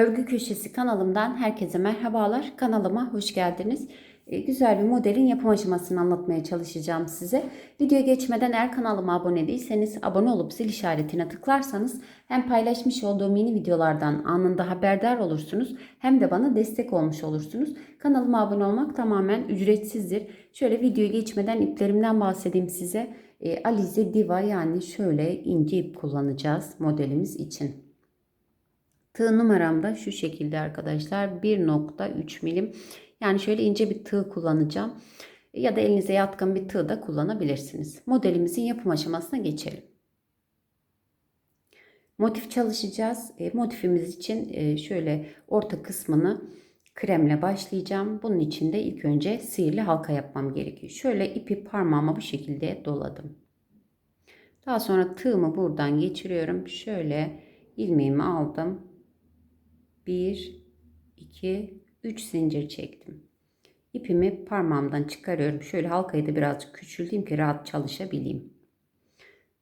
Örgü Köşesi kanalımdan herkese merhabalar. Kanalıma hoş geldiniz. Ee, Güzel bir modelin yapım aşamasını anlatmaya çalışacağım size. Videoya geçmeden eğer kanalıma abone değilseniz abone olup zil işaretine tıklarsanız hem paylaşmış olduğum yeni videolardan anında haberdar olursunuz hem de bana destek olmuş olursunuz. Kanalıma abone olmak tamamen ücretsizdir. Şöyle videoya geçmeden iplerimden bahsedeyim size. Ee, Alize Diva yani şöyle ince ip kullanacağız modelimiz için. Tığ numaram da şu şekilde arkadaşlar 1.3 milim. Yani şöyle ince bir tığ kullanacağım. Ya da elinize yatkın bir tığ da kullanabilirsiniz. Modelimizin yapım aşamasına geçelim. Motif çalışacağız. E, motifimiz için e, şöyle orta kısmını kremle başlayacağım. Bunun için de ilk önce sihirli halka yapmam gerekiyor. Şöyle ipi parmağıma bu şekilde doladım. Daha sonra tığımı buradan geçiriyorum. Şöyle ilmeğimi aldım. 1 2 3 zincir çektim. İpimi parmağımdan çıkarıyorum. Şöyle halkayı da birazcık küçülteyim ki rahat çalışabileyim.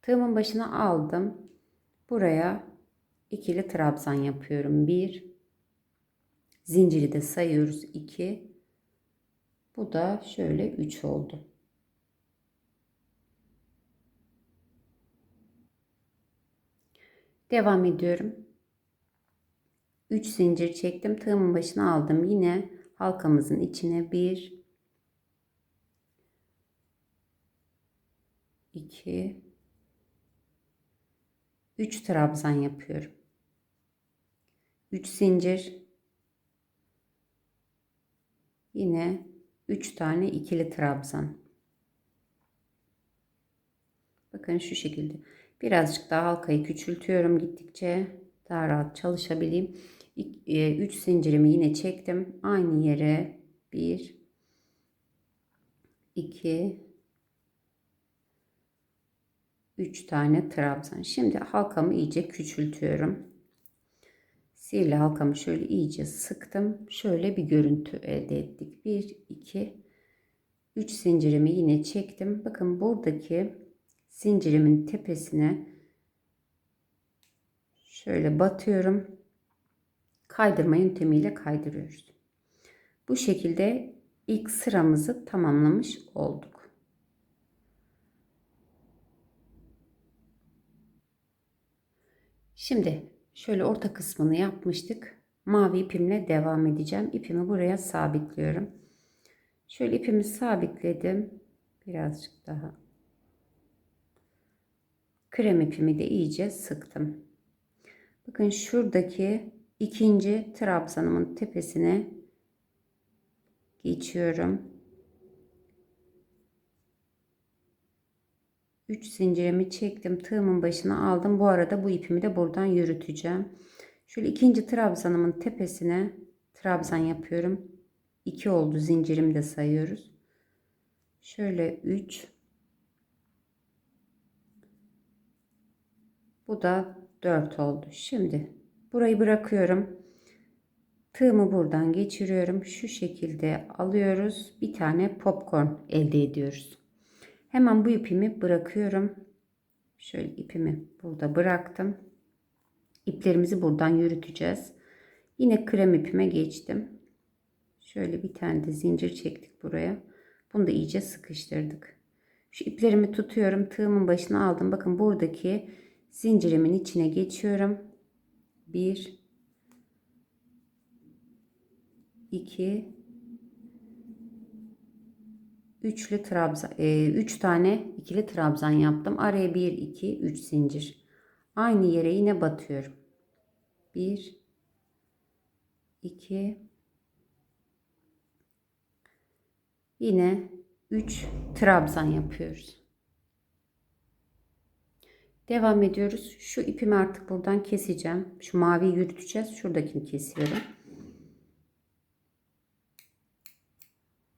Tığımın başına aldım. Buraya ikili trabzan yapıyorum. 1 zinciri de sayıyoruz 2 bu da şöyle 3 oldu. Devam ediyorum. 3 zincir çektim. Tığımın başına aldım. Yine halkamızın içine 1 2 3 trabzan yapıyorum. 3 zincir yine 3 tane ikili trabzan. Bakın şu şekilde. Birazcık daha halkayı küçültüyorum gittikçe daha rahat çalışabileyim. 3 zincirimi yine çektim. Aynı yere 1 2 3 tane trabzan. Şimdi halkamı iyice küçültüyorum. Sihirli halkamı şöyle iyice sıktım. Şöyle bir görüntü elde ettik. 1 2 3 zincirimi yine çektim. Bakın buradaki zincirimin tepesine şöyle batıyorum kaydırma yöntemiyle kaydırıyoruz. Bu şekilde ilk sıramızı tamamlamış olduk. Şimdi şöyle orta kısmını yapmıştık. Mavi ipimle devam edeceğim. İpimi buraya sabitliyorum. Şöyle ipimi sabitledim. Birazcık daha. Krem ipimi de iyice sıktım. Bakın şuradaki ikinci trabzanımın tepesine geçiyorum. 3 zincirimi çektim. Tığımın başına aldım. Bu arada bu ipimi de buradan yürüteceğim. Şöyle ikinci trabzanımın tepesine trabzan yapıyorum. 2 oldu zincirimi de sayıyoruz. Şöyle 3 Bu da 4 oldu. Şimdi Burayı bırakıyorum. Tığımı buradan geçiriyorum. Şu şekilde alıyoruz. Bir tane popcorn elde ediyoruz. Hemen bu ipimi bırakıyorum. Şöyle ipimi burada bıraktım. İplerimizi buradan yürüteceğiz. Yine krem ipime geçtim. Şöyle bir tane de zincir çektik buraya. Bunu da iyice sıkıştırdık. Şu iplerimi tutuyorum. Tığımın başına aldım. Bakın buradaki zincirimin içine geçiyorum. 1 2 üçlü trabzan 3 e, tane ikili trabzan yaptım. Araya 1 2 3 zincir. Aynı yere yine batıyorum. 1 2 yine 3 trabzan yapıyoruz. Devam ediyoruz. Şu ipimi artık buradan keseceğim. Şu maviyi yürüteceğiz. Şuradakini kesiyorum.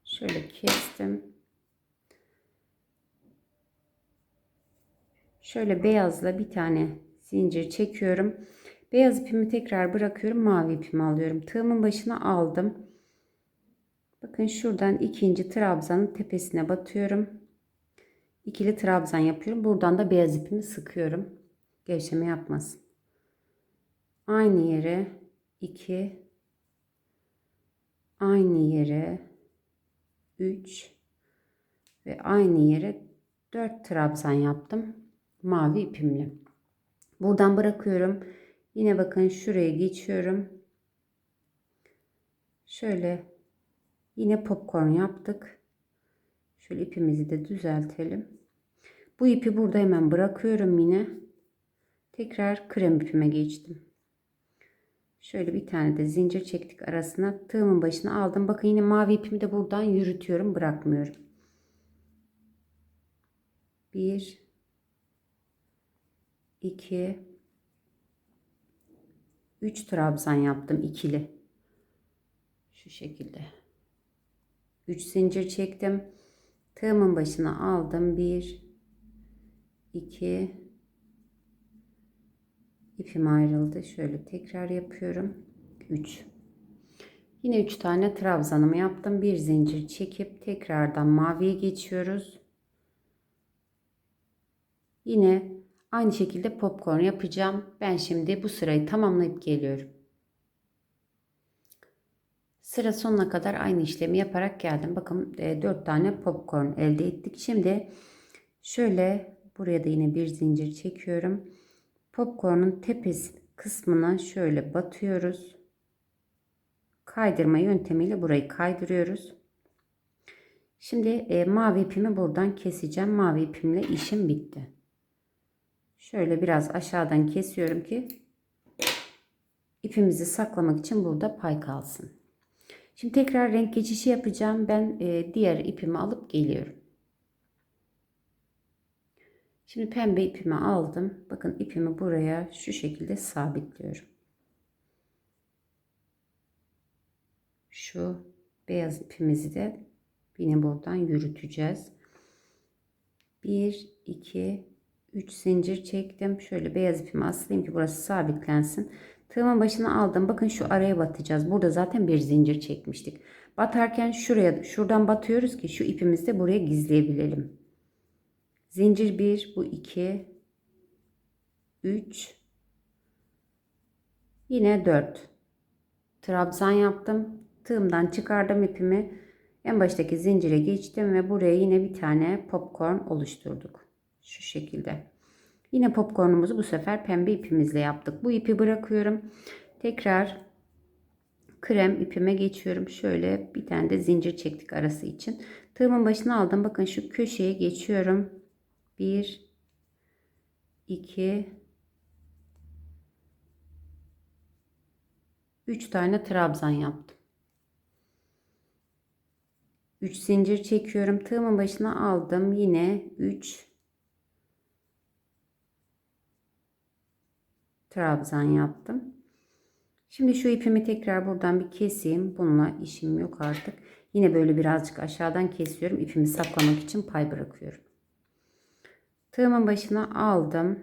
Şöyle kestim. Şöyle beyazla bir tane zincir çekiyorum. Beyaz ipimi tekrar bırakıyorum. Mavi ipimi alıyorum. Tığımın başına aldım. Bakın şuradan ikinci trabzanın tepesine batıyorum ikili trabzan yapıyorum. Buradan da beyaz ipimi sıkıyorum. Gevşeme yapmasın. Aynı yere 2 aynı yere 3 ve aynı yere 4 trabzan yaptım mavi ipimle. Buradan bırakıyorum. Yine bakın şuraya geçiyorum. Şöyle yine popcorn yaptık. Şöyle ipimizi de düzeltelim. Bu ipi burada hemen bırakıyorum yine. Tekrar krem ipime geçtim. Şöyle bir tane de zincir çektik arasına. Tığımın başına aldım. Bakın yine mavi ipimi de buradan yürütüyorum. Bırakmıyorum. 1 2 3 trabzan yaptım ikili. Şu şekilde. 3 zincir çektim. Tığımın başına aldım. 1 2 ipim ayrıldı. Şöyle tekrar yapıyorum. 3 Yine 3 tane trabzanımı yaptım. Bir zincir çekip tekrardan maviye geçiyoruz. Yine aynı şekilde popcorn yapacağım. Ben şimdi bu sırayı tamamlayıp geliyorum. Sıra sonuna kadar aynı işlemi yaparak geldim. Bakın 4 tane popcorn elde ettik. Şimdi şöyle buraya da yine bir zincir çekiyorum. Popcorn'un tepesi kısmına şöyle batıyoruz. Kaydırma yöntemiyle burayı kaydırıyoruz. Şimdi e, mavi ipimi buradan keseceğim. Mavi ipimle işim bitti. Şöyle biraz aşağıdan kesiyorum ki ipimizi saklamak için burada pay kalsın. Şimdi tekrar renk geçişi yapacağım. Ben e, diğer ipimi alıp geliyorum. Şimdi pembe ipimi aldım. Bakın ipimi buraya şu şekilde sabitliyorum. Şu beyaz ipimizi de yine buradan yürüteceğiz. 1 2 3 zincir çektim. Şöyle beyaz ipimi aslayayım ki burası sabitlensin. Tığımın başına aldım. Bakın şu araya batacağız. Burada zaten bir zincir çekmiştik. Batarken şuraya şuradan batıyoruz ki şu ipimizi de buraya gizleyebilelim. Zincir 1, bu 2, 3, yine 4. Trabzan yaptım. Tığımdan çıkardım ipimi. En baştaki zincire geçtim ve buraya yine bir tane popcorn oluşturduk. Şu şekilde. Yine popcornumuzu bu sefer pembe ipimizle yaptık. Bu ipi bırakıyorum. Tekrar krem ipime geçiyorum. Şöyle bir tane de zincir çektik arası için. Tığımın başına aldım. Bakın şu köşeye geçiyorum. 1 2 3 tane trabzan yaptım. 3 zincir çekiyorum. Tığımın başına aldım. Yine 3 trabzan yaptım. Şimdi şu ipimi tekrar buradan bir keseyim. Bununla işim yok artık. Yine böyle birazcık aşağıdan kesiyorum. İpimi saklamak için pay bırakıyorum. Tığımın başına aldım.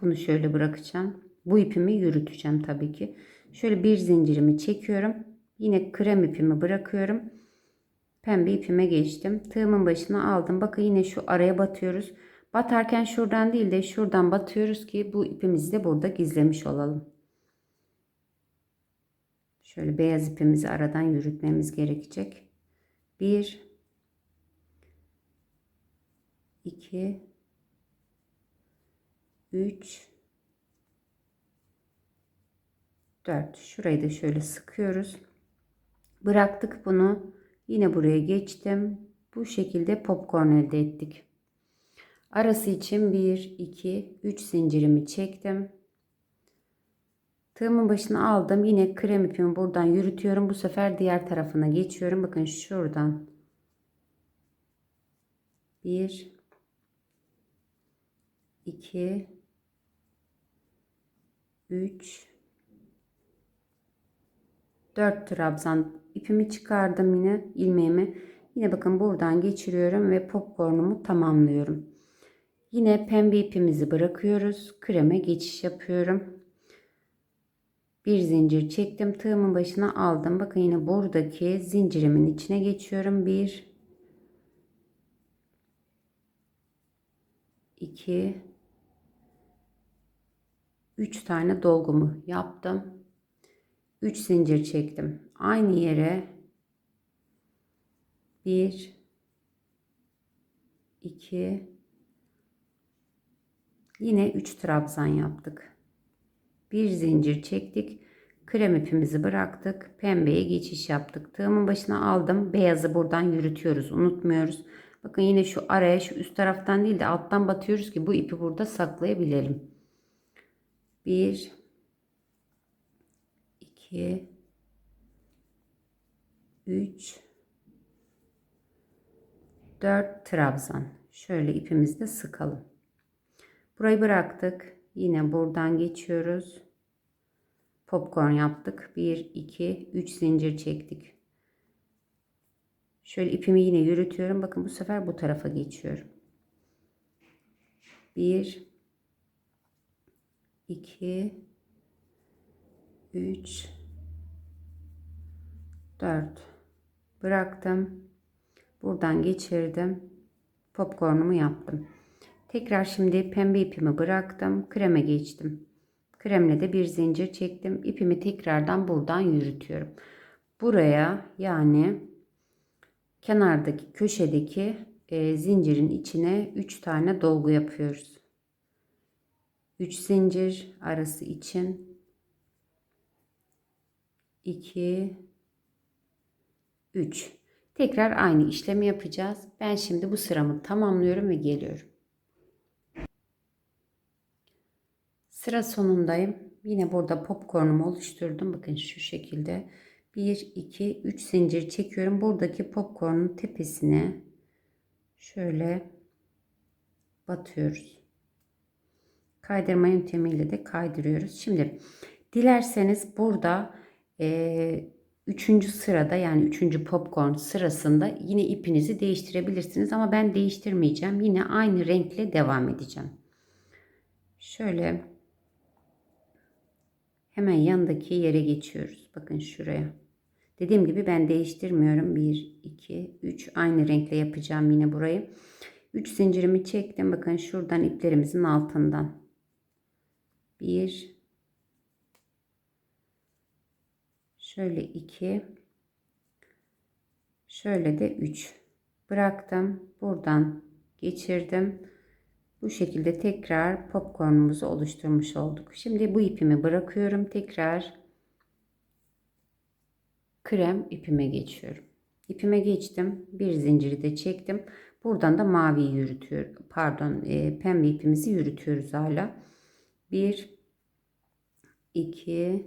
Bunu şöyle bırakacağım. Bu ipimi yürüteceğim tabii ki. Şöyle bir zincirimi çekiyorum. Yine krem ipimi bırakıyorum. Pembe ipime geçtim. Tığımın başına aldım. Bakın yine şu araya batıyoruz. Batarken şuradan değil de şuradan batıyoruz ki bu ipimizi de burada gizlemiş olalım. Şöyle beyaz ipimizi aradan yürütmemiz gerekecek. 1 2 3 4 şurayı da şöyle sıkıyoruz. Bıraktık bunu. Yine buraya geçtim. Bu şekilde popcorn elde ettik. Arası için 1 2 3 zincirimi çektim. Tığımın başına aldım. Yine krem ipimi buradan yürütüyorum. Bu sefer diğer tarafına geçiyorum. Bakın şuradan. 1 2 3 4 trabzan ipimi çıkardım yine ilmeğimi. Yine bakın buradan geçiriyorum ve popcornumu tamamlıyorum. Yine pembe ipimizi bırakıyoruz. Kreme geçiş yapıyorum. Bir zincir çektim. Tığımın başına aldım. Bakın yine buradaki zincirimin içine geçiyorum. Bir, iki, üç tane dolgumu yaptım. 3 zincir çektim. Aynı yere 1 2 yine 3 trabzan yaptık. Bir zincir çektik. Krem ipimizi bıraktık. Pembeye geçiş yaptık. Tığımın başına aldım. Beyazı buradan yürütüyoruz. Unutmuyoruz. Bakın yine şu araya şu üst taraftan değil de alttan batıyoruz ki bu ipi burada saklayabilelim. 1 2 3 4 trabzan. Şöyle ipimizde sıkalım. Burayı bıraktık. Yine buradan geçiyoruz. Popcorn yaptık. 1 2 3 zincir çektik. Şöyle ipimi yine yürütüyorum. Bakın bu sefer bu tarafa geçiyorum. 1 2 3 4 bıraktım. Buradan geçirdim. Popcornumu yaptım. Tekrar şimdi pembe ipimi bıraktım. Kreme geçtim. Kremle de bir zincir çektim. İpimi tekrardan buradan yürütüyorum. Buraya yani kenardaki köşedeki e, zincirin içine 3 tane dolgu yapıyoruz. 3 zincir arası için 2 3 tekrar aynı işlemi yapacağız. Ben şimdi bu sıramı tamamlıyorum ve geliyorum. Sıra sonundayım. Yine burada popcornumu oluşturdum. Bakın şu şekilde 1 2 3 zincir çekiyorum. Buradaki popcornun tepesine şöyle batıyoruz. Kaydırma yöntemiyle de kaydırıyoruz. Şimdi dilerseniz burada e, üçüncü sırada yani üçüncü popcorn sırasında yine ipinizi değiştirebilirsiniz. Ama ben değiştirmeyeceğim. Yine aynı renkle devam edeceğim. Şöyle hemen yanındaki yere geçiyoruz. Bakın şuraya. Dediğim gibi ben değiştirmiyorum. 1, 2, 3 aynı renkle yapacağım yine burayı. 3 zincirimi çektim. Bakın şuradan iplerimizin altından. 1 Şöyle 2 Şöyle de 3 bıraktım. Buradan geçirdim. Bu şekilde tekrar popcornumuzu oluşturmuş olduk. Şimdi bu ipimi bırakıyorum. Tekrar krem ipime geçiyorum. İpime geçtim. Bir zinciri de çektim. Buradan da mavi yürütüyorum. Pardon, e, pembe ipimizi yürütüyoruz hala. 1 2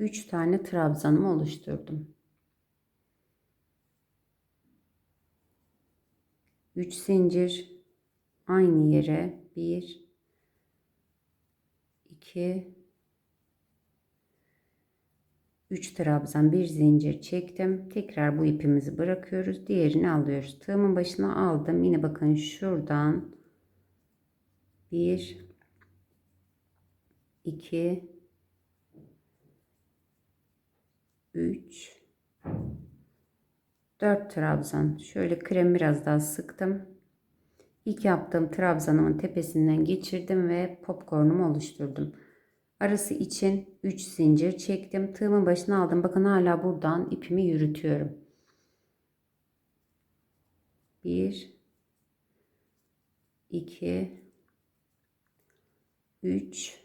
3 tane trabzanımı oluşturdum. 3 zincir aynı yere 1 2 3 trabzan bir zincir çektim. Tekrar bu ipimizi bırakıyoruz. Diğerini alıyoruz. Tığımın başına aldım. Yine bakın şuradan 1 2 3 4 trabzan. Şöyle krem biraz daha sıktım. İlk yaptığım trabzanımın tepesinden geçirdim ve popcornumu oluşturdum. Arası için 3 zincir çektim. Tığımın başına aldım. Bakın hala buradan ipimi yürütüyorum. 1 2 3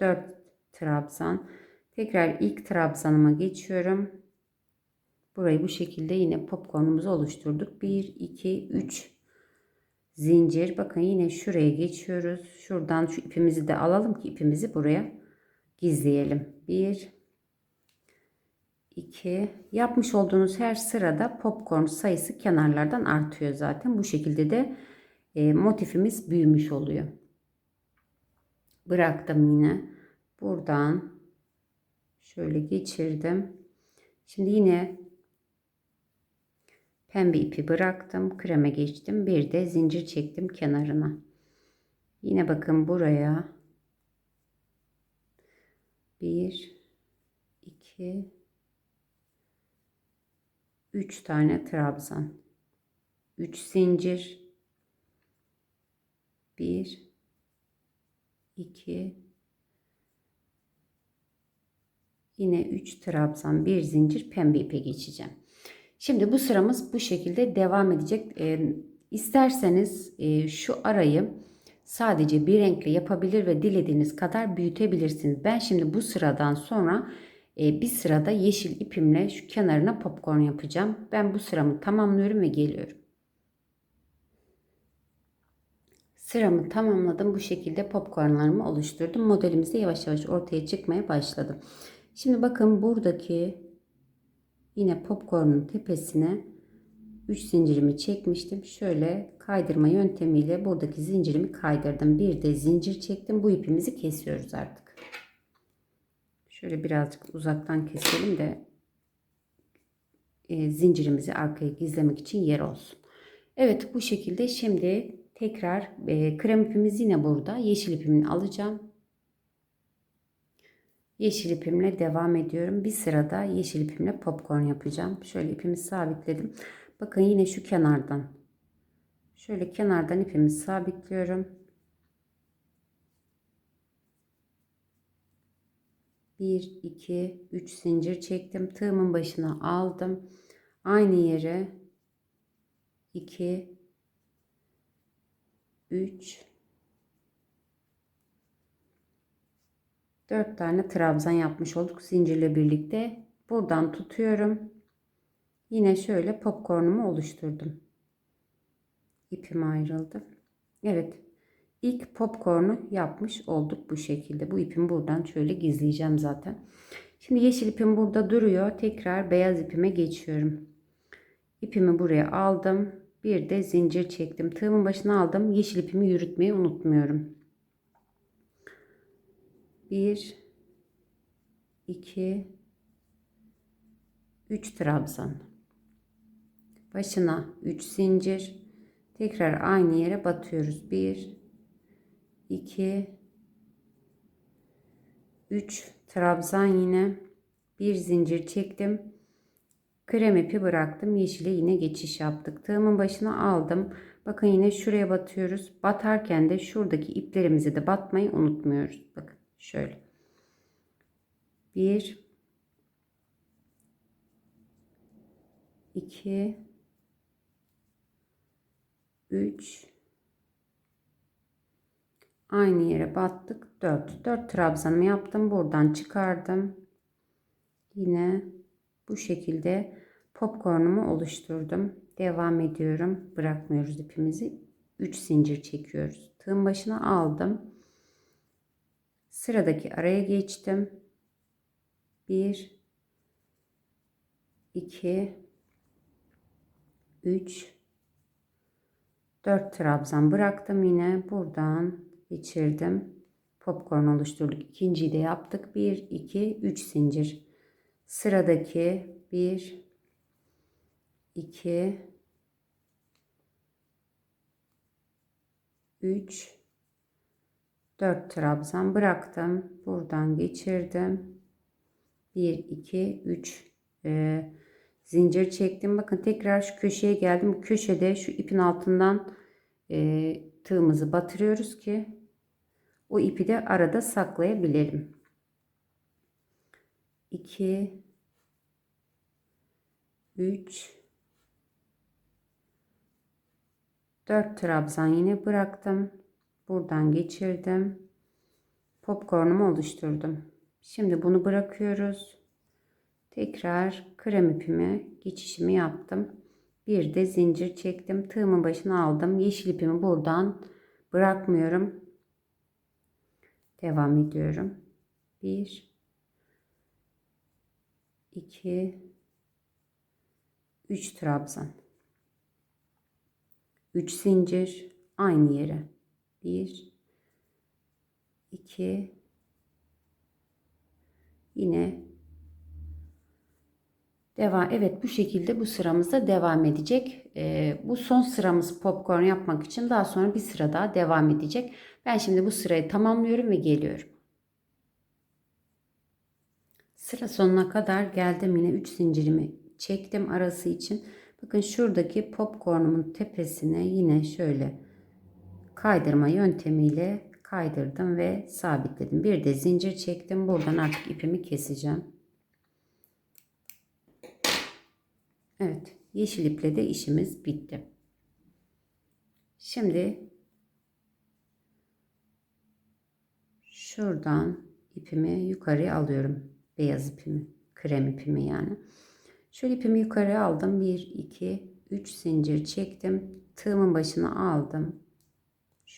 4 trabzan. Tekrar ilk trabzanıma geçiyorum. Burayı bu şekilde yine popcornumuzu oluşturduk. 1, 2, 3 zincir. Bakın yine şuraya geçiyoruz. Şuradan şu ipimizi de alalım ki ipimizi buraya gizleyelim. 1, 2 yapmış olduğunuz her sırada popcorn sayısı kenarlardan artıyor zaten. Bu şekilde de e, motifimiz büyümüş oluyor. Bıraktım yine. Buradan şöyle geçirdim. Şimdi yine pembe ipi bıraktım. Kreme geçtim. Bir de zincir çektim kenarına. Yine bakın buraya 1 2 3 tane trabzan. 3 zincir 1 2 yine 3 trabzan bir zincir pembe ipe geçeceğim. Şimdi bu sıramız bu şekilde devam edecek. Ee, isterseniz e, şu arayı sadece bir renkle yapabilir ve dilediğiniz kadar büyütebilirsiniz. Ben şimdi bu sıradan sonra e, bir sırada yeşil ipimle şu kenarına popcorn yapacağım. Ben bu sıramı tamamlıyorum ve geliyorum. Sıramı tamamladım. Bu şekilde popcornlarımı oluşturdum. Modelimiz de yavaş yavaş ortaya çıkmaya başladı. Şimdi bakın buradaki yine popcornun tepesine 3 zincirimi çekmiştim. Şöyle kaydırma yöntemiyle buradaki zincirimi kaydırdım. Bir de zincir çektim. Bu ipimizi kesiyoruz artık. Şöyle birazcık uzaktan keselim de e, zincirimizi arkaya gizlemek için yer olsun. Evet bu şekilde şimdi tekrar e, krem ipimiz yine burada. Yeşil ipimi alacağım. Yeşil ipimle devam ediyorum. Bir sırada yeşil ipimle popcorn yapacağım. Şöyle ipimi sabitledim. Bakın yine şu kenardan. Şöyle kenardan ipimi sabitliyorum. Bir, iki, üç zincir çektim. Tığımın başına aldım. Aynı yere 2 3 4 tane trabzan yapmış olduk zincirle birlikte. Buradan tutuyorum. Yine şöyle popcornumu oluşturdum. İpim ayrıldı. Evet. İlk popcornu yapmış olduk bu şekilde. Bu ipimi buradan şöyle gizleyeceğim zaten. Şimdi yeşil ipim burada duruyor. Tekrar beyaz ipime geçiyorum. İpimi buraya aldım. Bir de zincir çektim. Tığımın başına aldım. Yeşil ipimi yürütmeyi unutmuyorum. 1 2 3 trabzan. Başına 3 zincir. Tekrar aynı yere batıyoruz. 1 2 3 trabzan yine bir zincir çektim. Krem ipi bıraktım. Yeşile yine geçiş yaptık. Tığımın başına aldım. Bakın yine şuraya batıyoruz. Batarken de şuradaki iplerimizi de batmayı unutmuyoruz. Bakın şöyle. 1 2 3 aynı yere battık. 4 4 trabzanımı yaptım. Buradan çıkardım. Yine bu şekilde popcornumu oluşturdum. Devam ediyorum. Bırakmıyoruz ipimizi. 3 zincir çekiyoruz. Tığın başına aldım sıradaki araya geçtim. 1 2 3 4 trabzan bıraktım yine. Buradan geçirdim. Popcorn oluşturduk. İkinciyi de yaptık. 1 2 3 zincir. Sıradaki 1 2 3 4 trabzan bıraktım buradan geçirdim 1 2 3 e, zincir çektim. Bakın tekrar şu köşeye geldim. Bu köşede şu ipin altından e, tığımızı batırıyoruz ki o ipi de arada saklayabilelim. 2 3 4 trabzan yine bıraktım. Buradan geçirdim. Popcornumu oluşturdum. Şimdi bunu bırakıyoruz. Tekrar krem ipime geçişimi yaptım. Bir de zincir çektim. Tığımın başına aldım. Yeşil ipimi buradan bırakmıyorum. Devam ediyorum. 1 2 3 trabzan. 3 zincir aynı yere. 1 2 yine Devam. Evet bu şekilde bu sıramızda devam edecek. Ee, bu son sıramız popcorn yapmak için daha sonra bir sıra daha devam edecek. Ben şimdi bu sırayı tamamlıyorum ve geliyorum. Sıra sonuna kadar geldim yine 3 zincirimi çektim arası için. Bakın şuradaki popcornumun tepesine yine şöyle kaydırma yöntemiyle kaydırdım ve sabitledim. Bir de zincir çektim. Buradan artık ipimi keseceğim. Evet. Yeşil iple de işimiz bitti. Şimdi şuradan ipimi yukarıya alıyorum. Beyaz ipimi, krem ipimi yani. Şöyle ipimi yukarıya aldım. 1 2 3 zincir çektim. Tığımın başına aldım.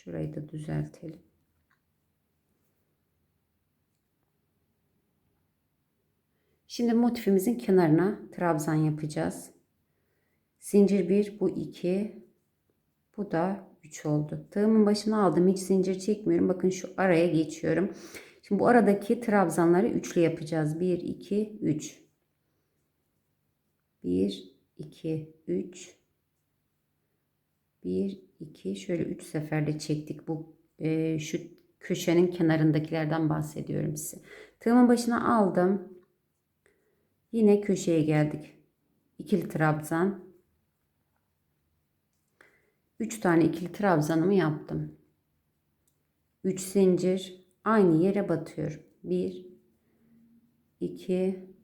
Şurayı da düzeltelim. Şimdi motifimizin kenarına trabzan yapacağız. Zincir 1, bu 2, bu da 3 oldu. Tığımın başına aldım. Hiç zincir çekmiyorum. Bakın şu araya geçiyorum. Şimdi bu aradaki trabzanları üçlü yapacağız. 1, 2, 3. 1, 2, 3. 1, 2. Şöyle 3 seferde çektik. Bu e, şu köşenin kenarındakilerden bahsediyorum size. Tığımın başına aldım. Yine köşeye geldik. İkili trabzan. 3 tane ikili trabzanımı yaptım. 3 zincir aynı yere batıyorum. 1 2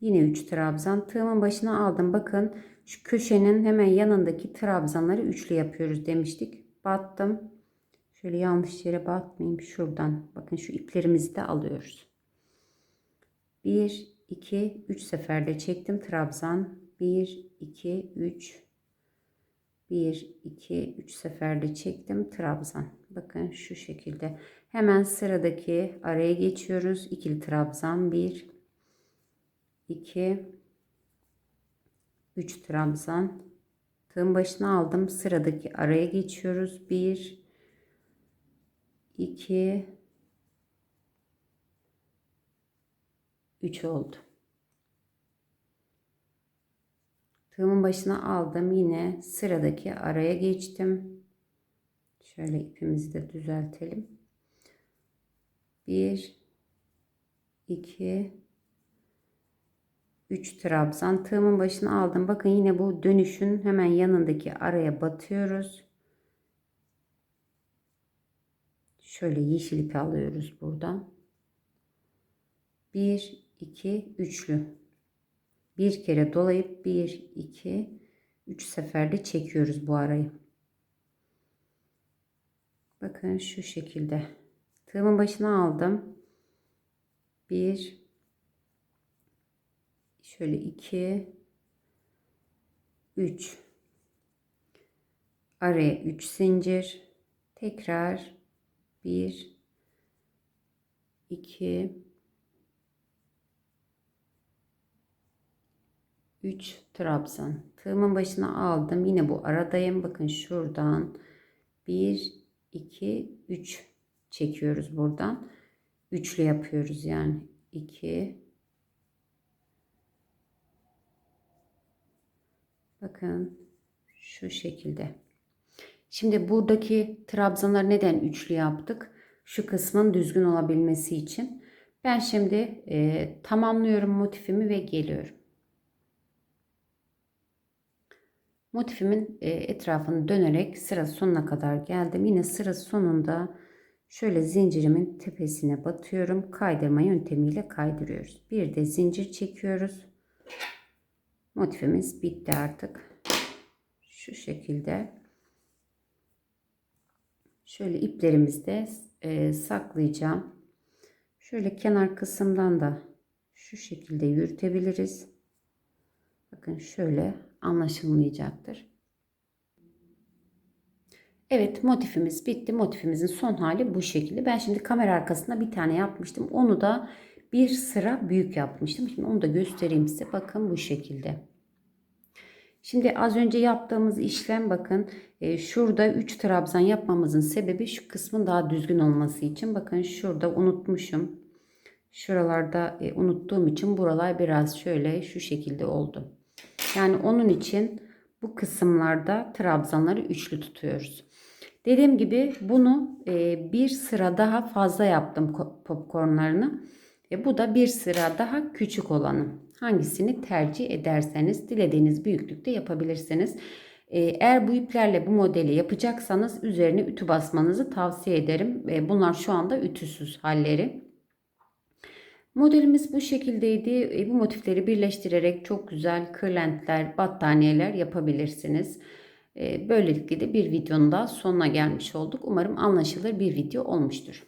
Yine 3 trabzan. Tığımın başına aldım. Bakın şu köşenin hemen yanındaki trabzanları üçlü yapıyoruz demiştik. Battım. Şöyle yanlış yere batmayayım. Şuradan. Bakın şu iplerimizi de alıyoruz. 1 2 3 seferde çektim trabzan. 1 2 3 1 2 3 seferde çektim trabzan. Bakın şu şekilde. Hemen sıradaki araya geçiyoruz. İkili trabzan 1 2 3 trabzan. Tığın başına aldım. Sıradaki araya geçiyoruz. 1 2 3 oldu. Tığımın başına aldım. Yine sıradaki araya geçtim. Şöyle ipimizi de düzeltelim. 1 2 3 trabzan. Tığımın başına aldım. Bakın yine bu dönüşün hemen yanındaki araya batıyoruz. Şöyle yeşil ipi alıyoruz buradan. 1 2 üçlü. Bir kere dolayıp 1 2 3 seferde çekiyoruz bu arayı. Bakın şu şekilde. Tığımın başına aldım. 1 şöyle 2 3 araya 3 zincir tekrar 1 2 3 trabzan. Tığımın başına aldım. Yine bu aradayım. Bakın şuradan 1 2 3 çekiyoruz buradan. Üçlü yapıyoruz yani. 2 Bakın şu şekilde. Şimdi buradaki trabzanları neden üçlü yaptık? Şu kısmın düzgün olabilmesi için. Ben şimdi e, tamamlıyorum motifimi ve geliyorum. Motifimin e, etrafını dönerek sıra sonuna kadar geldim. Yine sıra sonunda şöyle zincirimin tepesine batıyorum. Kaydırma yöntemiyle kaydırıyoruz. Bir de zincir çekiyoruz. Motifimiz bitti artık. Şu şekilde. Şöyle iplerimizi de e, saklayacağım. Şöyle kenar kısımdan da şu şekilde yürütebiliriz. Bakın şöyle anlaşılmayacaktır. Evet motifimiz bitti. Motifimizin son hali bu şekilde. Ben şimdi kamera arkasında bir tane yapmıştım. Onu da bir sıra büyük yapmıştım. Şimdi onu da göstereyim size. Bakın bu şekilde. Şimdi az önce yaptığımız işlem bakın e, şurada 3 trabzan yapmamızın sebebi şu kısmın daha düzgün olması için. Bakın şurada unutmuşum. Şuralarda e, unuttuğum için buralar biraz şöyle şu şekilde oldu. Yani onun için bu kısımlarda trabzanları üçlü tutuyoruz. Dediğim gibi bunu e, bir sıra daha fazla yaptım popcornlarını. E, bu da bir sıra daha küçük olanı. Hangisini tercih ederseniz dilediğiniz büyüklükte yapabilirsiniz. E, eğer bu iplerle bu modeli yapacaksanız üzerine ütü basmanızı tavsiye ederim. Bunlar şu anda ütüsüz halleri. Modelimiz bu şekildeydi. E, bu motifleri birleştirerek çok güzel kırlentler, battaniyeler yapabilirsiniz. E, böylelikle de bir videonun da sonuna gelmiş olduk. Umarım anlaşılır bir video olmuştur.